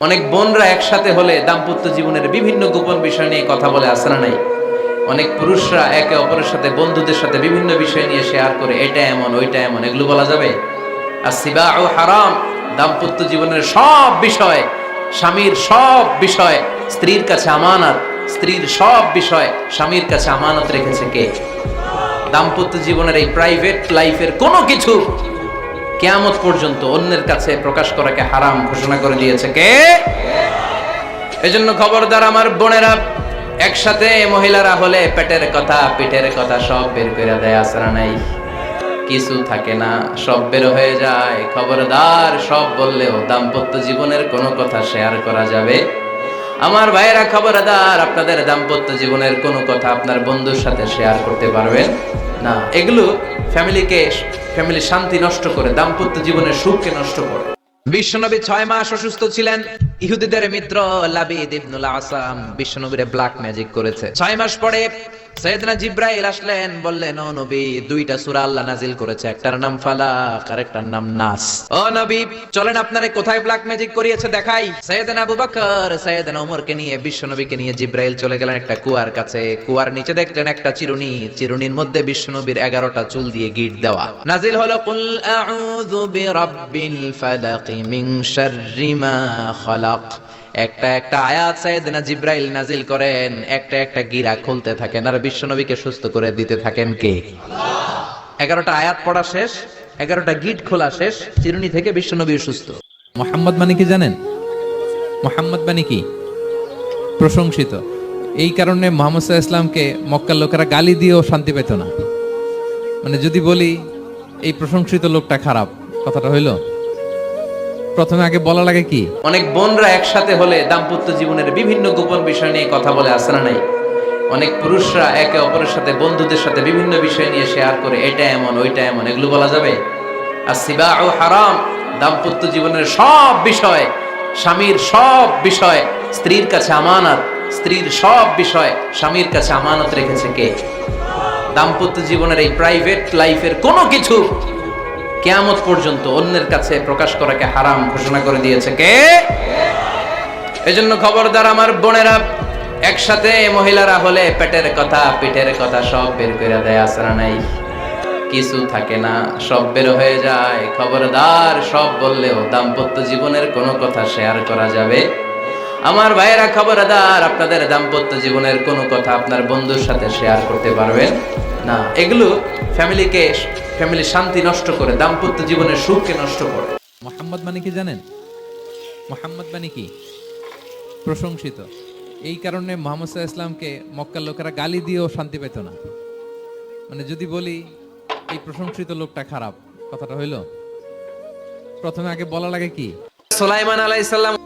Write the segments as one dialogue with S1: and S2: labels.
S1: অনেক বোনরা একসাথে হলে দাম্পত্য জীবনের বিভিন্ন গোপন বিষয় নিয়ে কথা বলে আসে না নাই? অনেক পুরুষরা একে অপরের সাথে, বন্ধুদের সাথে বিভিন্ন বিষয় নিয়ে শেয়ার করে, এটা এমন, ওইটা এমন, এগুলো বলা যাবে? আর সিবা ও হারাম, দাম্পত্য জীবনের সব বিষয়, স্বামীর সব বিষয়, স্ত্রীর কাছে আমানত, স্ত্রীর সব বিষয়, স্বামীর কাছে আমানত রেখেছে কে? দাম্পত্য জীবনের এই প্রাইভেট লাইফের কোনো কিছু কেয়ামত পর্যন্ত অন্যের কাছে প্রকাশ করাকে হারাম ঘোষণা করে দিয়েছে কে? এজন্য খবরদার আমার বোনেরা, একসাথে মহিলারা হলে পেটের কথা, পিঠের কথা সব বের করে দেয় আসরা নাই। কিছু থাকে না, সব বের হয়ে যায়। খবরদার সব বললেও দাম্পত্য জীবনের কোনো কথা শেয়ার করা যাবে। আমার ভাইয়েরা খবরদার, আপনাদের দাম্পত্য জীবনের কোনো কথা আপনার বন্ধুর সাথে শেয়ার করতে পারবেন। না, এগুলো ফ্যামিলিকে ফ্যামিলি শান্তি নষ্ট করে, দাম্পত্য জীবনের সুখকে নষ্ট করে। বিশ্বনবী ছয় মাস অসুস্থ ছিলেন। ইহুদিদের মিত্র লাবিদ ইবনুল আসাম বিশ্বনবীর ব্ল্যাক ম্যাজিক করেছে। ছয় মাস পরে সৈয়দনা জিব্রাইল আসলেন, বললেন, ও নবী, দুইটা আল্লাহ নাজিল করেছে, একটার নাম আর একটার নাম নাস। ও নবী, চলেন আপনারে কোথায় ব্ল্যাক ম্যাজিক করিয়েছে দেখাই? সৈয়দনা আবু বকর, সৈয়দনা নিয়ে, বিশ্বনবীকে নিয়ে জিব্রাইল চলে গেলেন একটা কুয়ার কাছে। কুয়ার নিচে দেখলেন একটা চিরুনি, চিরুনির মধ্যে বিশ্বনবীর এগারোটা চুল দিয়ে গিট দেওয়া। নাজিল হলো, কুল আউযু বিরাব্বিল ফালাক মিন শাররি মা খালাক। একটা একটা আয়াত সাইয়েদনা জিব্রাইল নাজিল করেন, একটা একটা গিরা খুলতে থাকেন। আর বিশ্বনবীকে সুস্থ করে দিতে থাকেন কে? এগারোটা আয়াত পড়া শেষ, এগারোটা গিট খোলা শেষ, চিরুনি থেকে বিশ্বনবী সুস্থ।
S2: মোহাম্মদ মানে কি জানেন? মোহাম্মদ মানে কি? প্রশংসিত। এই কারণে মোহাম্মদ ইসলামকে মক্কার লোকেরা গালি দিয়েও শান্তি পেত না। মানে যদি বলি, এই প্রশংসিত লোকটা খারাপ, কথাটা হইল প্রথমে আগে বলা লাগে কি?
S1: অনেক বোনরা একসাথে হলে দাম্পত্য জীবনের বিভিন্ন গোপন বিষয় নিয়ে কথা বলে আসে না নাই? অনেক পুরুষরা একে অপরের সাথে, বন্ধুদের সাথে বিভিন্ন বিষয় নিয়ে শেয়ার করে, এটা এমন, ওইটা এমন, এগুলো বলা যাবে? আর সিবা ও হারাম, দাম্পত্য জীবনের সব বিষয়, স্বামীর সব বিষয়, স্ত্রীর কাছে আমানত, স্ত্রীর সব বিষয়, স্বামীর কাছে আমানত রেখেছে কে? দাম্পত্য জীবনের এই প্রাইভেট লাইফের কোনো কিছু কেয়ামত পর্যন্ত অন্যের কাছে প্রকাশ করাকে হারাম ঘোষণা করে দিয়েছে কে? এজন্য খবরদার আমার বোনেরা, একসাথে মহিলারা হলে পেটের কথা, পিঠের কথা সব বের করে দেয় আসরা নাই। কিছু থাকে না, সব বের হয়ে যায়। খবরদার সব বললেও দাম্পত্য জীবনের কোনো কথা শেয়ার করা যাবে। আমার ভাইয়েরা খবরদার, আপনাদের দাম্পত্য জীবনের কোনো কথা আপনার বন্ধুর সাথে শেয়ার করতে পারবেন? না, এগুলো ফ্যামিলিকে ফ্যামিলি শান্তি নষ্ট করে দাম্পত্য জীবনের সুখকে নষ্ট করে।
S2: মোহাম্মদ মানে কি জানেন? মোহাম্মদ মানে কি? প্রশংসিত। এই কারণে মোহাম্মদ সাল্লাহ ইসলামকে মক্কার লোকেরা গালি দিয়েও শান্তি পেত না। মানে যদি বলি এই প্রশংসিত লোকটা খারাপ কথাটা হইল। প্রথমে আগে বলা লাগে কি?
S1: সোলাইমান আলাইসাল্লাম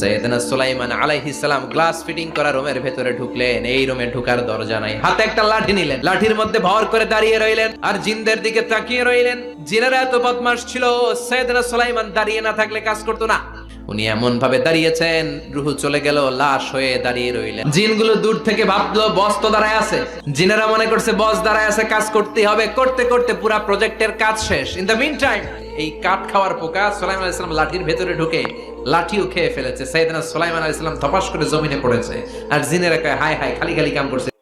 S1: সৈয়দনা সুলাইমান গ্লাস ফিটিং করা রুমের ভেতরে ঢুকলেন। এই রুমে ঢুকার দরজা নাই। হাতে একটা লাঠি নিলেন। লাঠির মধ্যে ভর করে দাঁড়িয়ে রইলেন আর জিনদের দিকে তাকিয়ে রইলেন। জিনেরা এত বদমাস ছিল, সৈয়দনা সুলাইমান দাঁড়িয়ে না থাকলে কাজ করতো না। উনি এমন ভাবে দাঁড়িয়েছেন, রুহু চলে গেল, লাশ হয়ে দাঁড়িয়ে রইলেন। জিনগুলো দূর থেকে ভাবলো, বস তো দাঁড়ায় আছে। জিনেরা মনে করছে, বস দাঁড়ায় আছে, কাজ করতে হবে। করতে করতে পুরা প্রজেক্টের কাজ শেষ। ইন দ্য মিন টাইম এই কাঠ খাওয়ার পোকা সোলাইমান ইসলাম লাঠির ভেতরে ঢুকে লাঠিও খেয়ে ফেলেছে। সাইদানা সোলাইমান আলাহ ইসলাম ধপাস করে জমিনে পড়েছে। আর জিনেরা একটা হায় হায়, খালি খালি কাম করছে।